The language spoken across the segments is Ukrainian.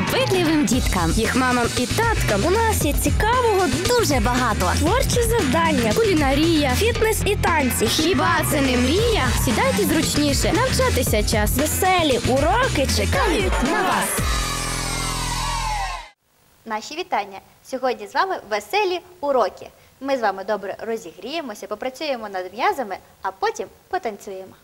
допитливим діткам. Їх мамам і таткам у нас є цікавого Дуже багато. творчі завдання, кулінарія, фітнес і танці. Хіба це не мрія? Сідайте зручніше, навчатися час. Веселі уроки чекають на вас. Наші вітання. Сьогодні з вами веселі уроки. Ми з вами добре розігріємося, попрацюємо над м'язами, а потім потанцюємо.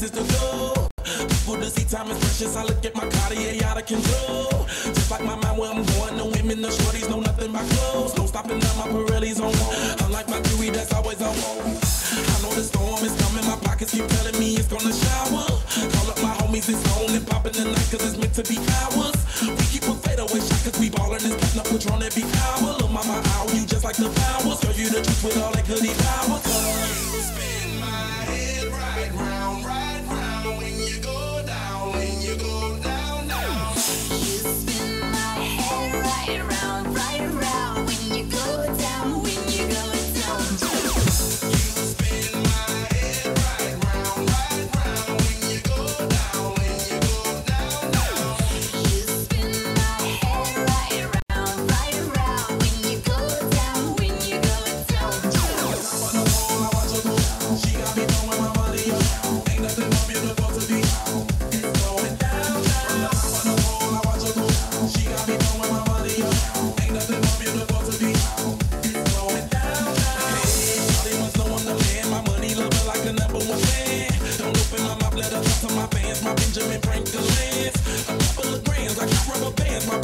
Places to go. People to see, time is precious. I look at my Cartier out of control. Just like my mind where I'm going, No women, no shorties no nothing but clothes. No stopping now, my Pirelli's on one. Unlike my jewelry, that's always on one. I know the storm is coming, my pockets keep telling me it's gonna shower. Call up my homies, it's on and popping the night, cause it's meant to be ours. We keep a fadeaway shot, cause we ballin' putting up Patron every hour. Look, mama, ow, you just like the powers. My Benjamin Franklin's. A couple of grands, I got rubber bands. My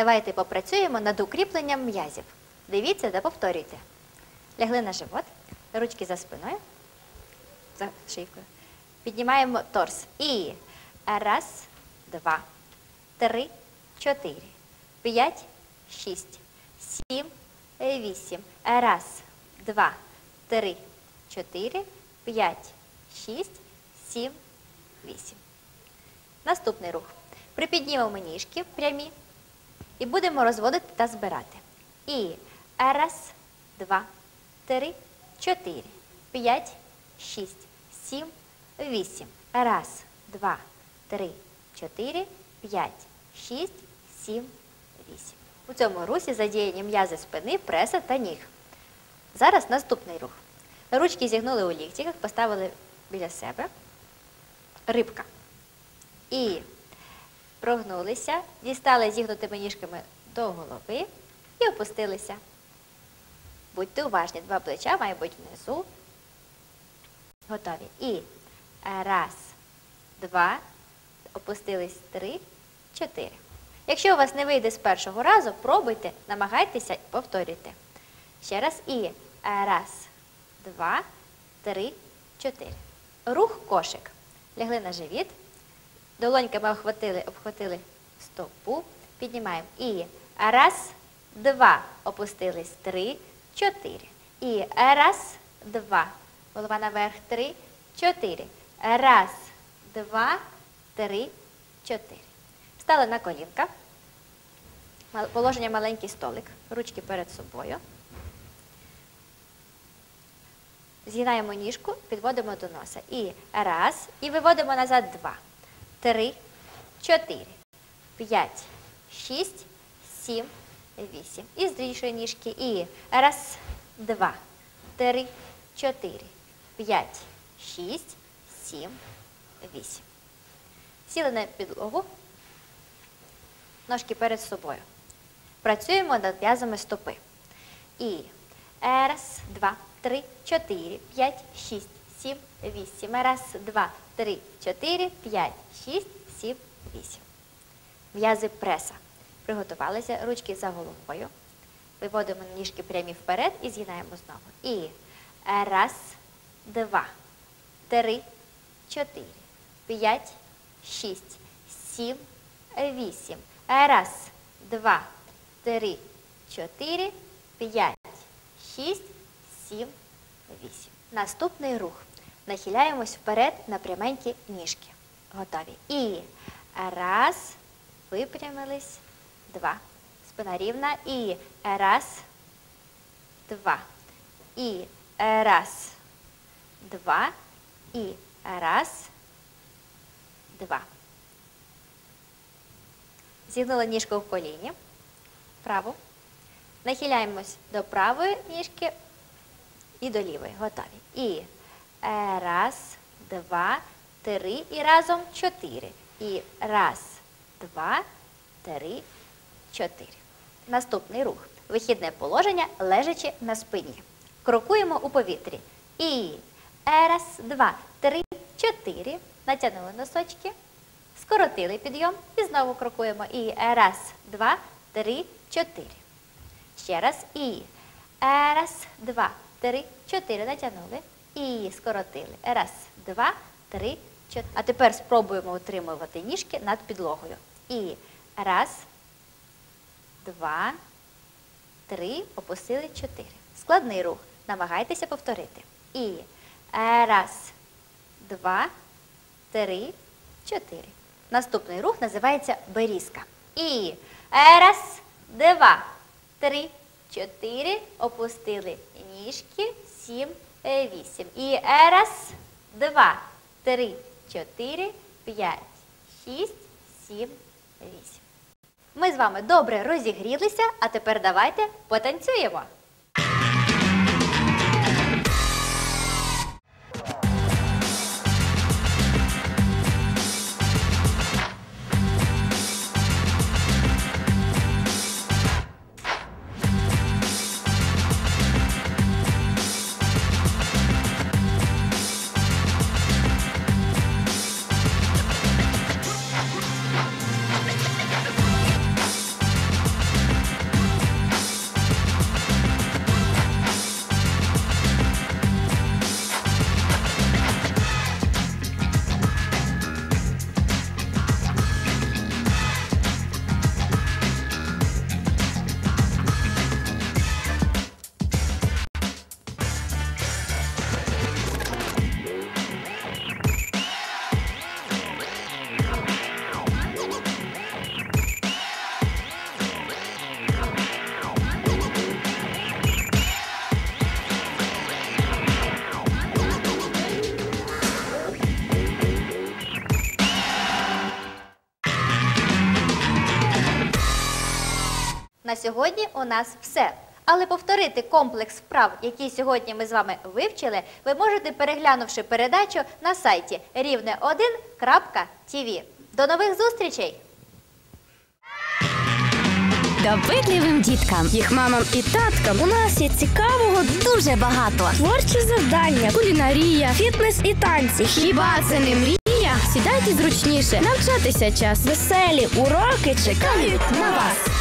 Давайте попрацюємо над укріпленням м'язів. Дивіться та повторюйте. Лягли на живот, ручки за спиною, за шийкою. Піднімаємо торс. І раз, два, три, чотири, п'ять, шість, сім, вісім. Раз, два, три, чотири, п'ять, шість, сім, вісім. Наступний рух. Припіднімемо ніжки прямі і будемо розводити та збирати. І раз, два, три, чотири, п'ять, шість, сім, вісім. Раз, два, три, чотири, п'ять, шість, сім, вісім. У цьому русі задіяні м'язи спини, преса та ніг. Зараз наступний рух. Ручки зігнули у ліктях, поставили біля себе. Рибка. І прогнулися, дістали зігнутими ніжками до голови і опустилися. Будьте уважні, два плеча мають бути внизу. Готові. І раз, два, опустились три, чотири. Якщо у вас не вийде з першого разу, пробуйте, намагайтеся і повторюйте. Ще раз і раз, два, три, чотири. Рух кошик. Лягли на живіт. Долоньками обхватили, обхватили стопу. Піднімаємо. І раз, два. Опустились. Три, чотири. І раз, два. Голова наверх. Три, чотири. Раз, два, три, чотири. Встали на колінка. Положення маленький столик. Ручки перед собою. Згинаємо ніжку, підводимо до носа. І раз. І виводимо назад два. Три, чотири, п'ять, шість, сім, вісім. І з іншої ніжки. І раз, два, три, чотири, п'ять, шість, сім, вісім. Сіли на підлогу. Ножки перед собою. Працюємо над м'язами стопи. І раз, два, три, чотири, п'ять, шість, сім, вісім. Раз, два, три, чотири, п'ять, шість, сім, вісім. М'язи преса. Приготувалися ручки за головою. Виводимо ніжки прямі вперед і згинаємо знову. І раз, два, три, чотири, п'ять, шість, сім, вісім. Раз, два, три, чотири, п'ять, шість, сім, вісім. Наступний рух. Нахиляємось вперед на пряменькі ніжки. Готові. І раз, випрямились, два. Спина рівна. І раз, два. І раз, два. І раз, два. Зігнули ніжку в коліні. Праву. Нахиляємось до правої ніжки і до лівої. Готові. І е, раз, два, три. І разом чотири. І раз, два, три, чотири. Наступний рух. Вихідне положення, лежачи на спині. Крокуємо у повітрі. І е, раз, два, три, чотири. Натягнули носочки. Скоротили підйом і знову крокуємо. І е, раз, два, три, чотири. Ще раз. І раз, два, три, чотири. Натягнули. І скоротили. Раз, два, три, чотири. А тепер спробуємо утримувати ніжки над підлогою. І раз, два, три, опустили чотири. Складний рух. Намагайтеся повторити. І е, раз, два, три, чотири. Наступний рух називається берізка. І е, раз, два, три, чотири. Опустили ніжки, сім, вісім. І е, раз, два, три, чотири, п'ять, шість, сім, вісім. Ми з вами добре розігрілися, а тепер давайте потанцюємо. На сьогодні у нас все. Але повторити комплекс вправ, який сьогодні ми з вами вивчили, ви можете переглянувши передачу на сайті рівне1.tv. До нових зустрічей! допитливим діткам. Їх мамам і таткам у нас є цікавого Дуже багато. творчі завдання, кулінарія, фітнес і танці. Хіба це не мрія? Сідайте зручніше, навчатися час. Веселі уроки чекають на вас.